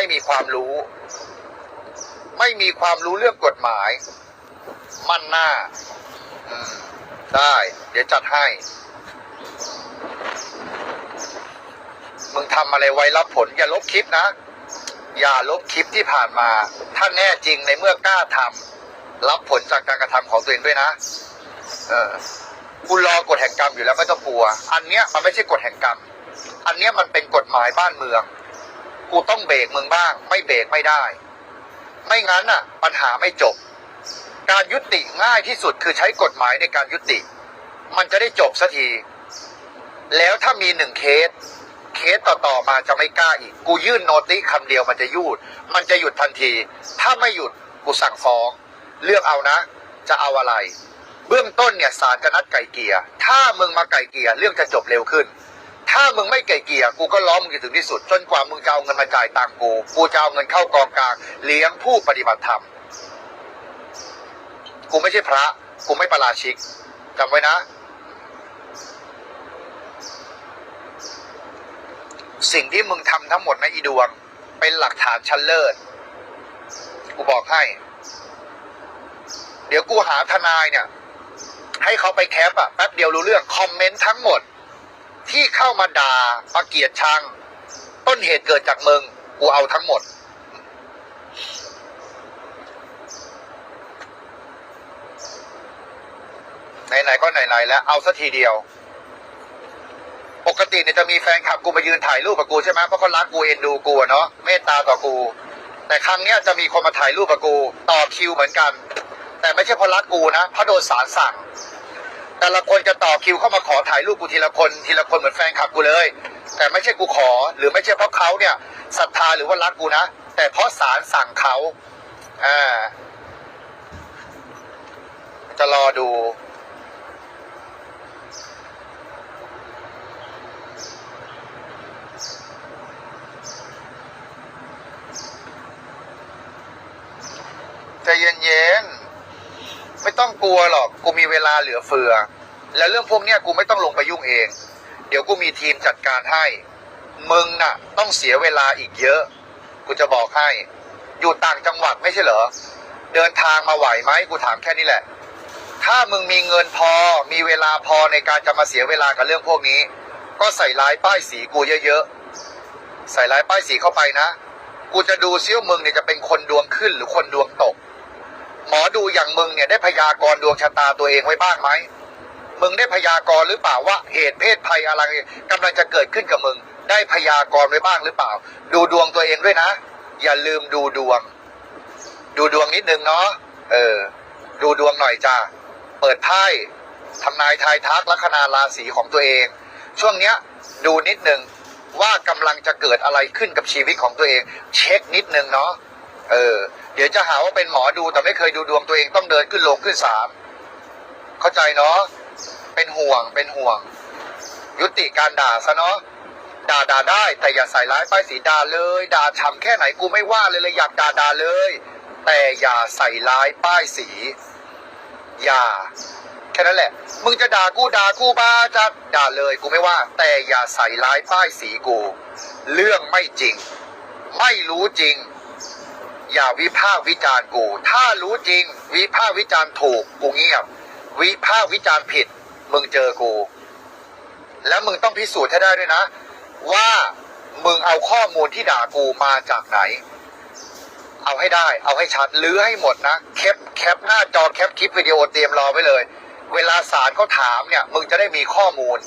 ไม่มีความรู้ ไม่มีความรู้เรื่องกฎหมาย มั่นหน้าได้ เดี๋ยวจัดให้ มึงทำอะไรไว้รับผล อย่าลบคลิปนะ อย่าลบคลิปที่ผ่านมา ถ้าแน่จริงในเมื่อกล้าทำรับผลจากการกระทำของตัวเองด้วยนะ เออกูรอกฎแห่งกรรมอยู่แล้วไม่ต้องกลัว อันเนี้ยมันไม่ใช่กฎแห่งกรรม อันเนี้ยมันเป็นกฎหมายบ้านเมือง กูต้องเบรกมึงบ้าง ไม่เบรกไม่ได้ ไม่งั้นน่ะ ปัญหาไม่จบ การยุติง่ายที่สุดคือใช้กฎหมายในการยุติ มันจะได้จบสักที แล้วถ้ามีหนึ่งเคส เคสต่อๆมาจะไม่กล้าอีก กูยื่นโนติคำเดียวมันจะยุดมันจะหยุดทันที ถ้าไม่หยุดกูสั่งฟ้อง เลือกเอานะ จะเอาอะไร เบื้องต้นเนี่ยศาลจะนัดไก่เกียร์ถ้ามึงมาไก่เกียร์เรื่องจะจบเร็วขึ้น ถ้ามึงไม่ไก่เกลีย์กูก็ล้อมมึงถึงที่สุด จนกว่ามึงจะเอาเงินมาจ่ายตังกูกูจะเอาเงินเข้ากองกลาง เลี้ยงผู้ปฏิบัติธรรมกูไม่ใช่พระ กูไม่ประราชิกจำไว้นะ สิ่งที่มึงทำทั้งหมดนะอีดวง เป็นหลักฐานชั้นเลิศกูบอกให้ เดี๋ยวกูหาทนายเนี่ย ให้เขาไปแคปอะแป๊บเดียวรู้เรื่อง คอมเมนต์ทั้งหมด ที่เข้ามาด่ามาเกียดชัง ต้นเหตุเกิดจากมึงกูเอาทั้งหมด ไหนๆก็ไหนๆแล้วเอาสักทีเดียว ปกติเนี่ยจะมีแฟนคลับกูมายืนถ่ายรูปกับกูใช่ไหมเพราะเขารักกูเอ็นดูกูเนาะเมตตาต่อกู แต่ครั้งเนี้ยจะมีคนมาถ่ายรูปกับกู ต่อคิวเหมือนกัน แต่ไม่ใช่เพราะรักกูนะเพราะโดนสารสั่ง แต่ละคนจะต่อคิวเข้ามา ถ่ายรูปกูทีละคนทีละคนเหมือนแฟนคลับกูเลย แต่ไม่ใช่กูขอ หรือไม่ใช่เพราะเขาเนี่ยศรัทธาหรือว่ารักกูนะ แต่เพราะสารสั่งเขาอ่าจะรอดูใจเย็นๆ ไม่ต้องกลัวหรอก กูมีเวลาเหลือเฟือ และเรื่องพวกเนี้ยกูไม่ต้องลงไปยุ่งเอง เดี๋ยวกูมีทีมจัดการให้ มึงน่ะ ต้องเสียเวลาอีกเยอะ กูจะบอกให้ อยู่ต่างจังหวัดไม่ใช่เหรอ เดินทางมาไหวไหมกูถามแค่นี้แหละ ถ้ามึงมีเงินพอ มีเวลาพอในการจะมาเสียเวลากับเรื่องพวกนี้ ก็ใส่ร้ายป้ายสีกูเยอะๆ ใส่ร้ายป้ายสีเข้าไปนะ กูจะดูซิว่ามึงเนี่ยจะเป็นคนดวงขึ้นหรือคนดวงตก หมอดูอย่างมึงเนี่ยได้พยากรณ์ดวงชะตาตัวเองไว้บ้างไหม มึงได้พยากรณ์หรือเปล่าว่าเหตุเพศภัยอะไรกำลังจะเกิดขึ้นกับมึง ได้พยากรณ์ไว้บ้างหรือเปล่า ดูดวงตัวเองด้วยนะ อย่าลืมดูดวง ดูดวงนิดนึงเนาะเออ ดูดวงหน่อยจ้าเปิดไพ่ทำนายทายทักลัคนาราศีของตัวเอง ช่วงเนี้ยดูนิดนึงว่ากำลังจะเกิดอะไรขึ้นกับชีวิตของตัวเอง เช็คนิดนึงเนาะเออ เดี๋ยวจะหาว่าเป็นหมอดูแต่ไม่เคยดูดวงตัวเองต้องเดินขึ้นลงขึ้นศาลเข้าใจเนาะ เป็นห่วงเป็นห่วง ยุติการด่าซะเนาะด่าด่าได้ แต่อย่าใส่ร้ายป้ายสีด่าเลยด่าฉ่ำแค่ไหนกูไม่ว่าเลยเลยอยากด่าด่าเลย แต่อย่าใส่ร้ายป้ายสี อย่า แค่นั้นแหละ มึงจะด่ากูด่ากูบ้าจะด่าเลยกูไม่ว่า แต่อย่าใส่ร้ายป้ายสีกู เรื่องไม่จริง ไม่รู้จริง อย่าวิพากษ์วิจารณ์กู ถ้ารู้จริง วิพากษ์วิจารณ์ถูกกูเงียบ วิพากษ์วิจารณ์ผิด มึงเจอกู แล้วมึงต้องพิสูจน์ให้ได้ด้วยนะ ว่ามึงเอาข้อมูลที่ด่ากูมาจากไหน เอาให้ได้ เอาให้ชัดหรือให้หมดนะแคปแคปหน้าจอแคปคลิปวิดีโอเตรียมรอไว้เลย เวลาศาลเขาถามเนี่ย มึงจะได้มีข้อมูล